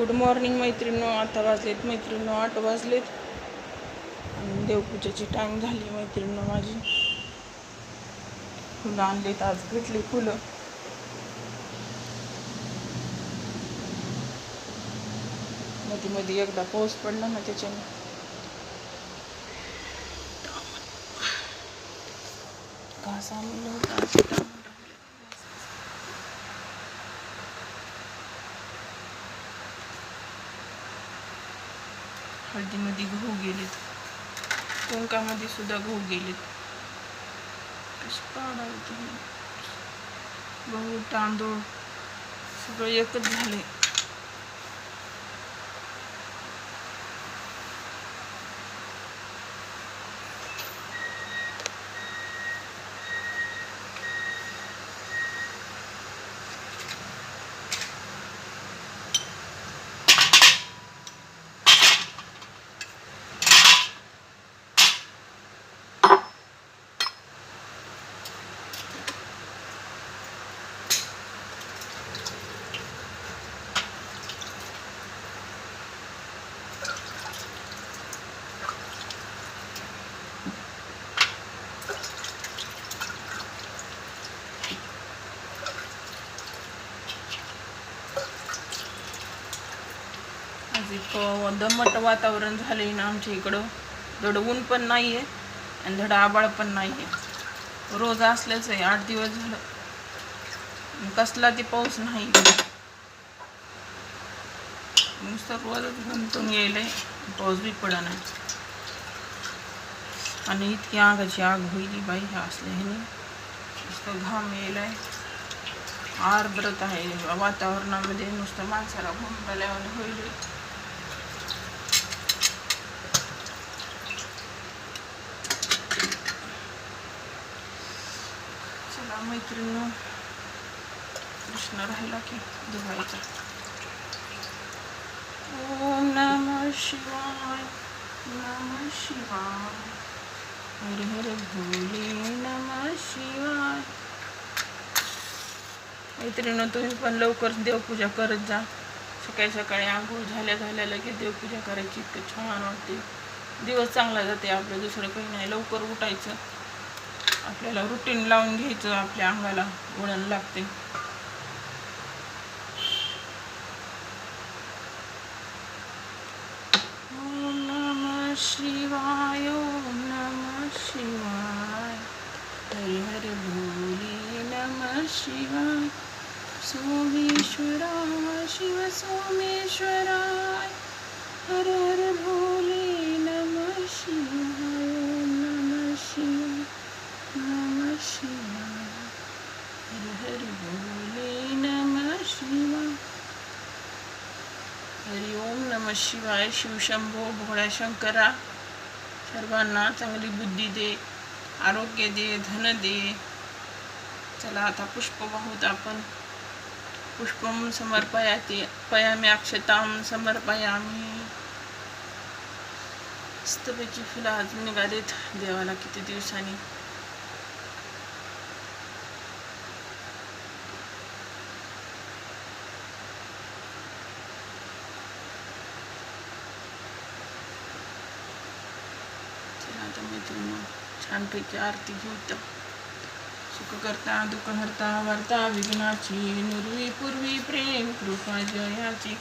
Good morning मैत्रिणीनो आता वाजलेत मैत्रिणीनो आठ वाजलेत. आणि देवपूजेची टाईम झाली मैत्रिणीनो माझी. फुलं आणलीत आज भेटली फुलं. मध्ये मध्ये एकदा पाऊस पडला ना त्याच्याने. घास आणलं होतं नदीमध्ये गहू गेलेत. कुंकामध्ये सुद्धा गहू गेलेत. कशी काढावी गहू तांदूळ सगळं एकच झाले आज इतकं दमट वातावरण झालं आहे ना आमच्या इकडं. धड ऊन पण नाही आहे आणि धड आबाळ पण नाही आहे रोज असल्याच आहे आठ दिवस झालं. कसला ते पाऊस नाही. नुसतं रोजच गुंतून आहे पाऊस बी पडा नाही आणि इतकी आगाची आग होईल बाई ह्या असल्या ह्याने नुसतं घाम यायलाय. आर्द्रता आहे वातावरणामध्ये नुसतं माणसाला घुमल्यावर होईल. चला मैत्रिणी कृष्ण राहिला की धुवायचा ओम नम शिवाय नम शिवाय. हर हर भोले नम शिवाय. मैत्रिणी तुम्ही पण लवकर देवपूजा करत जा. सकाळी सकाळी आंघोळ झाल्या झाल्या लगेच देवपूजा करायची. इतकं छान वाटते. दिवस चांगला जाते आपलं. दुसरं काही नाही. लवकर उठायचं. आपल्याला रुटीन लावून घ्यायचं आपल्या अंगाला वळण लागते. ओम शिवाय ओम नमः शिवाय. हरि हरि भोले नम शिवाय. सोमेश्वरा शिव सोमेश्वर हर हर भोले नमः शिवाय ओम नमः शिवाय नमः शिवाय हर हर भोले नमः शिवाय हरि ओम नमः शिवाय शिवशंभो भोळ्या शंकरा सर्वांना चांगली बुद्धी दे आरोग्य दे धन दे. चला आता पुष्प वाहूत आपण. पुष्पम समर्पयाते पयामी अक्षताम समर्पयामी. मस्तपैकी फुलं अजून निघालेत देवाला किती दिवसांनी आता मैत्रिणी. छानपैकी आरती घेऊत तर सुख करता दुःख हरता वार्ता विघ्नाची नुरवी पूर्वी प्रेम कृपा जयाची.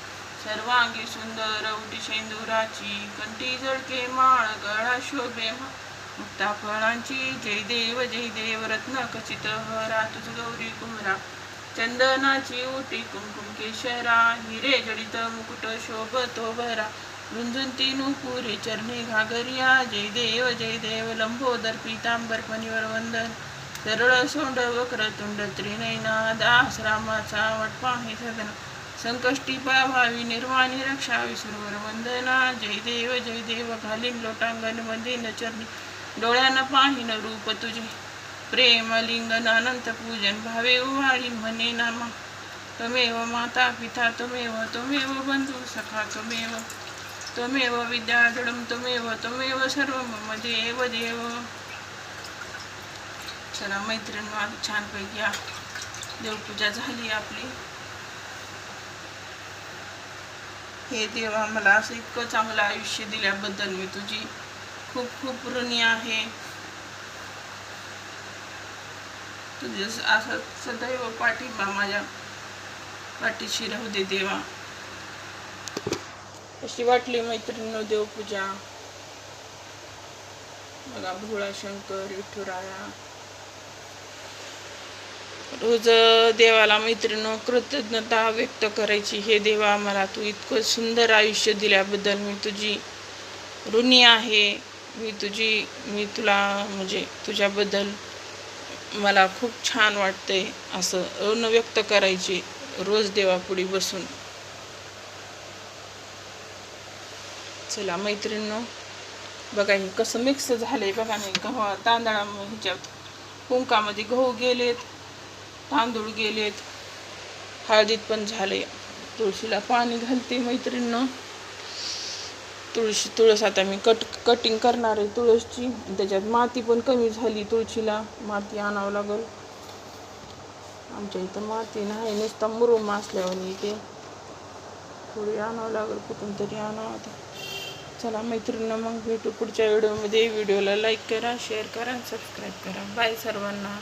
सर्वांगी सुंदर उटी शेंदुराची. कंठी झळके माळ गळा शोभे मुक्ता फळांची. जय देव जय देव रत्न खचित हरा तुझ गौरी कुमरा चंदनाची उटी कुमकुम केशरा. हिरे जडित मुकुट शोभतो भरा. रुंजुंती पुरी चरणी घागरिया जय देव जय देव लंबोदर पीतांबर पनिवर वंदन सरळ सोंड वक्र तुंड त्रिनयना दास रामाचा वटपाही सदन संकष्टी पाभावी निर्वाणी रक्षा सुरवर वंदना जय देव जय देव घालीन लोटांगण मधीन चरणी डोळ्यानं पाहिन रूप तुझे प्रेम लिंगन अनंत पूजन भावे उभाळीन म्हणे नामा तुमेव माता पिता तुमेव तुमेव बंधू सखा तुमेव त्वमेव विद्याधुडं त्वमेव त्वमेव सर्व मम देव। देव चला मैत्रीण आज छानपैकी देवपूजा झाली आपली. हे देवा मला असं इतकं चांगलं आयुष्य दिल्याबद्दल मी तुझी खूप खूप ऋणी आहे. तुझे असं सदैव पाठिंबा माझ्या पाठीशी राहू दे देवा. अशी वाटली मैत्रिणी देवपूजा? बघा भोळा शंकर विठुराया रोज देवाला मैत्रिणीनो कृतज्ञता व्यक्त करायची. हे देवा मला तू इतकं सुंदर आयुष्य दिल्याबद्दल मी तुझी ऋणी आहे. मी तुझी मी तुला म्हणजे तुझ्याबद्दल मला खूप छान वाटते असं ऋण व्यक्त करायची रोज देवापुढे बसून. चला मैत्रिणीनं. बघा हे कसं मिक्स झालं आहे बघा मी. गव्हा तांदळा ह्याच्यात कुंकामध्ये गहू गेलेत तांदूळ गेलेत हळदीत पण झाले तुळशीला पाणी घालते मैत्रिणीनं. तुळशी तुळस आता मी कट कटिंग करणार आहे तुळसची. त्याच्यात माती पण कमी झाली तुळशीला. माती आणावं लागल. आमच्या इथं माती नाही नुसता मुरुम असल्यावर इथे. थोडी आणावं लागेल कुठून तरी आणावं आता. चला मैत्रिणीनं मग भेटू पुढच्या व्हिडिओमध्ये. व्हिडिओला लाईक करा शेअर करा सबस्क्राईब करा. बाय सर्वांना.